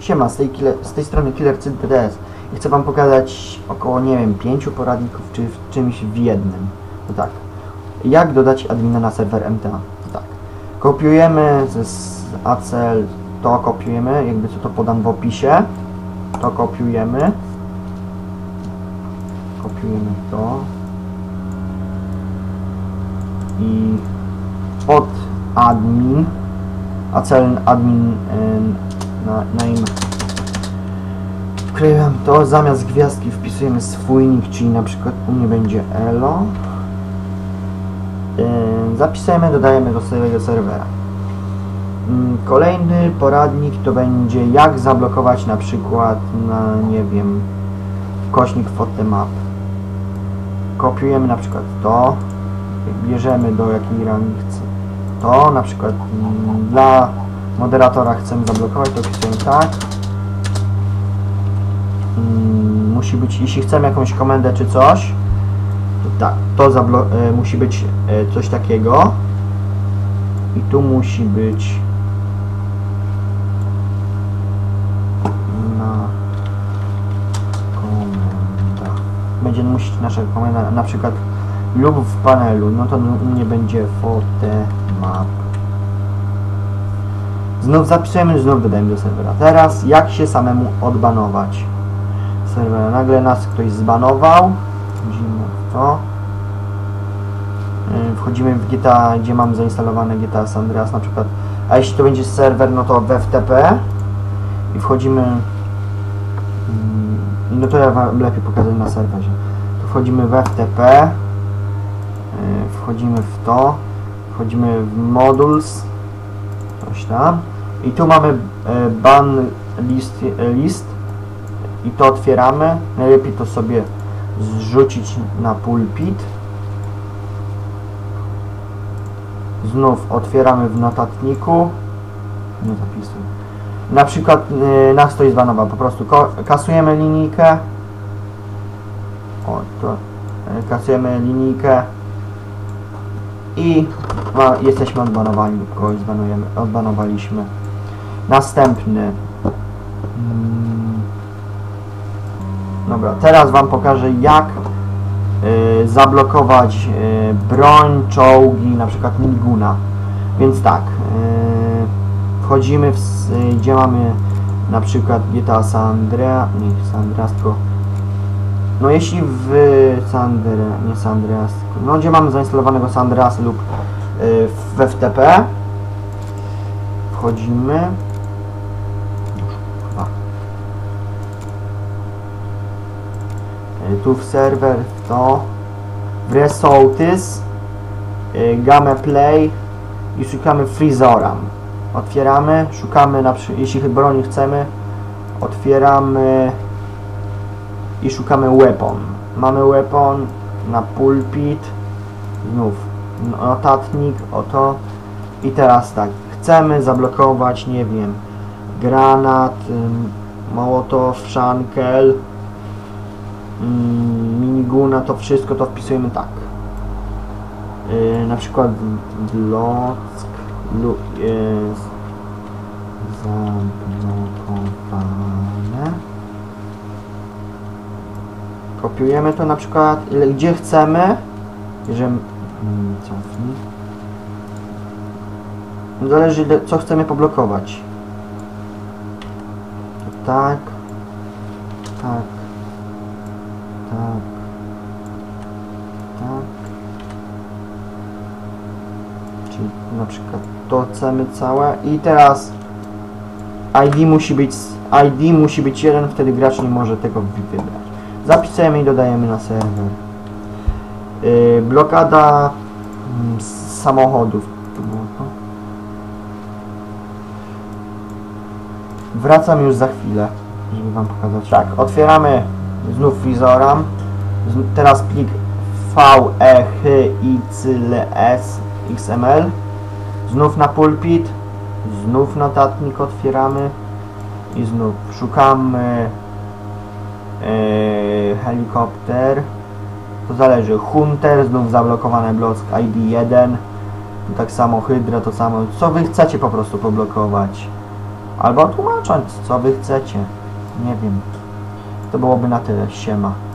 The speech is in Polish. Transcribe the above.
Siema, z tej, killer, z tej strony Killer CDS i chcę Wam pokazać około, nie wiem, pięciu poradników, czy w czymś w jednym. No tak. Jak dodać admina na serwer MTA? No tak. Kopiujemy z, z ACL, to kopiujemy, jakby co to podam w opisie. To kopiujemy. Kopiujemy to. I pod admin, ACL admin y, na, name wklejam to, zamiast gwiazdki wpisujemy swój nick, czyli na przykład u mnie będzie elo. Yy, zapisujemy, dodajemy do swojego serwera. Yy, Kolejny poradnik to będzie jak zablokować na przykład na, nie wiem, kośnik fotemap. Kopiujemy na przykład to, bierzemy do jakiej chcemy to, na przykład mm, dla moderatora chcemy zablokować, to pisujemy tak. Mm, musi być, jeśli chcemy jakąś komendę czy coś, to tak, to e, musi być e, coś takiego. I tu musi być. Będzie musić nasza komenda na przykład lub w panelu, no to u mnie będzie fotemap. Znów zapisujemy, znów dodajemy do serwera. Teraz jak się samemu odbanować serwera. Nagle nas ktoś zbanował. Wchodzimy w to. Wchodzimy w GTA, gdzie mam zainstalowane GTA San Andreas na przykład. A jeśli to będzie serwer, no to w FTP. I wchodzimy... mm, No to ja wam lepiej pokażę na serwerze. Wchodzimy w FTP. Yy, Wchodzimy w to. Wchodzimy w modules. Coś tam. I tu mamy e, ban list, e, list i to otwieramy. Najlepiej to sobie zrzucić na pulpit. Znów otwieramy w notatniku. Nie zapisuj. Na przykład y, nas to jest banowa. Po prostu kasujemy linijkę. O, to y, kasujemy linijkę. I ma, jesteśmy odbanowani kogoś zbanujemy, odbanowaliśmy. Następny. Mm. Dobra, teraz Wam pokażę jak y, zablokować y, broń, czołgi, na przykład miniguna. Więc tak, y, wchodzimy w, y, gdzie mamy na przykład GTA San Andreas, nie San Andreas, tylko no jeśli w San Andreas, nie San Andreas, tylko- no gdzie mamy zainstalowanego San Andreas lub y, w FTP wchodzimy Już, chyba. Y, tu w serwer to w Resortys y, Game Play i szukamy Freezoram otwieramy, szukamy na jeśli broni chcemy otwieramy i szukamy weapon. Mamy weapon na pulpit znów notatnik oto. I teraz tak chcemy zablokować nie wiem granat mołotow, szankel miniguna to wszystko to wpisujemy tak. Yy, na przykład block lu, jest zablokowane kopiujemy to na przykład ile, gdzie chcemy jeżeli mm, cofnij. Zależy co chcemy poblokować. Tak tak tak tak czyli na przykład to chcemy całe i teraz ID musi być ID musi być jeden, wtedy gracz nie może tego wybrać. Zapisujemy i dodajemy na serwer. Yy, blokada mm, samochodów. Wracam już za chwilę, żeby Wam pokazać. Tak, otwieramy znów Freezoram. Z- Teraz plik VEHICLS XML. Znów na pulpit. Znów notatnik otwieramy. I znów szukamy e, helikopter. To zależy. Hunter, znów zablokowany blok ID1. Tu tak samo Hydra, to samo. Co wy chcecie po prostu poblokować. Albo tłumacząc, co wy chcecie. Nie wiem. To byłoby na tyle. Siema.